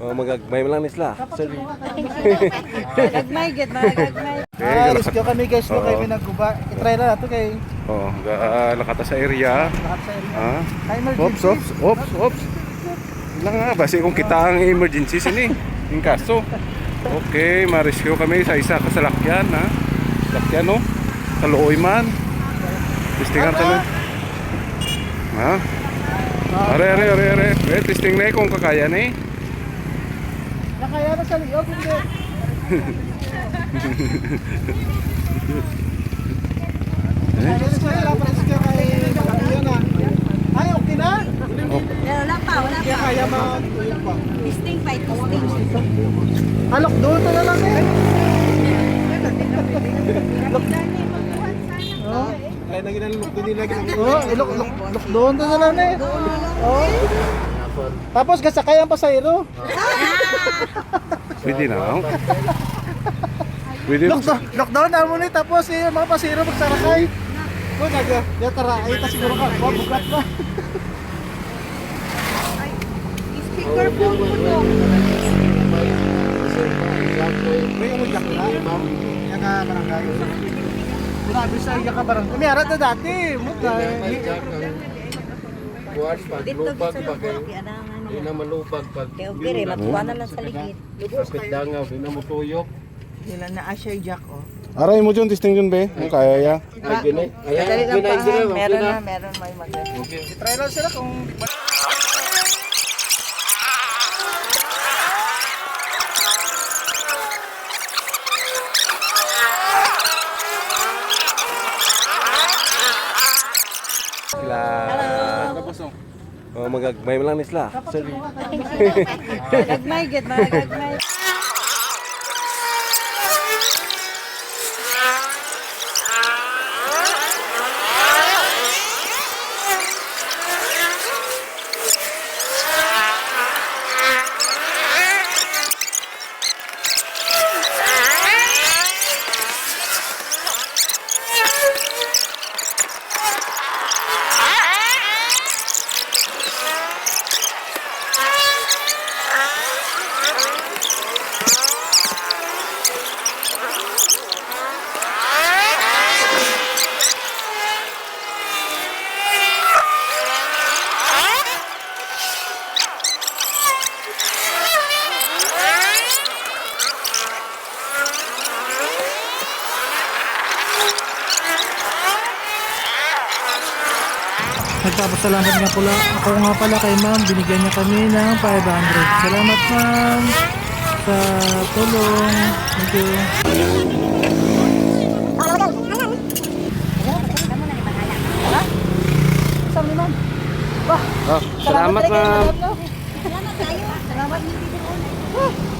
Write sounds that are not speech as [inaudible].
Oh, [laughs] magagmay lang nisla. Sorry. Gagmay, get mga gagmay. Ah, rescue kami guys, no, Oo. kayo nagkuba. I-try na nato kay Oh, ga nakata sa area. lahat sa area. Ha? Kay emergency. Ops, ops, ops, ops. Lang nga, basi kung kita ang emergency sini. Yung kaso. Okay, ma-rescue kami sa isa ka salakyan, ha? Salakyan, no? Sa looy man. Testingan sa looy. Ha? Are, are, are, are. Eh, testing na eh kung kakaya na eh. Nakaya na sa liyog, hindi. Kaya na sa liyog, rescue kay Makapia na. Ay, okay na? Wala pa, wala Kaya pa. kaya ma... Testing pa, testing. Alok doon na lang eh. [laughs] Oh. Kaya na ginalulok din nila Oh, ilok, ilok, ilok doon na lang eh. Oh. Tapos gasakay ang pasayro. Pwede na, oh. Pwede na. Lockdown, lockdown na muna eh. tapos eh, mga pasayro magsarakay. Oh, naga, ya tara, ay ta siguro ka. Oh, bukat na. Speaker phone mo to. May ano jak na? Yan ka barangay. Grabe sa iya ka barangay. May arat na dati. Muta. Buwan lubag sa pa kayo. Di na malubag pag Kaya okay rin, magkuha na lang sa ligid. kapit dangaw, di na mutuyok. Nila na Asher Jack, oh. Aray mo dyan, testing dyan, be. Ang kaya ya. Ay, ginay. Ayan, Dali lang ginay, pa, meron na, meron may mag Try lang sila kung Oh, magagmay lang nisla. Sorry. [laughs] Gagmay, get mga Nagpapasalamat nga pala. Ako nga pala kay ma'am, binigyan niya kami ng 500. Salamat ma'am sa tulong. Thank you. Ni? Oh, [laughs] salamat, ma'am. Salamat tayo. Salamat, hindi din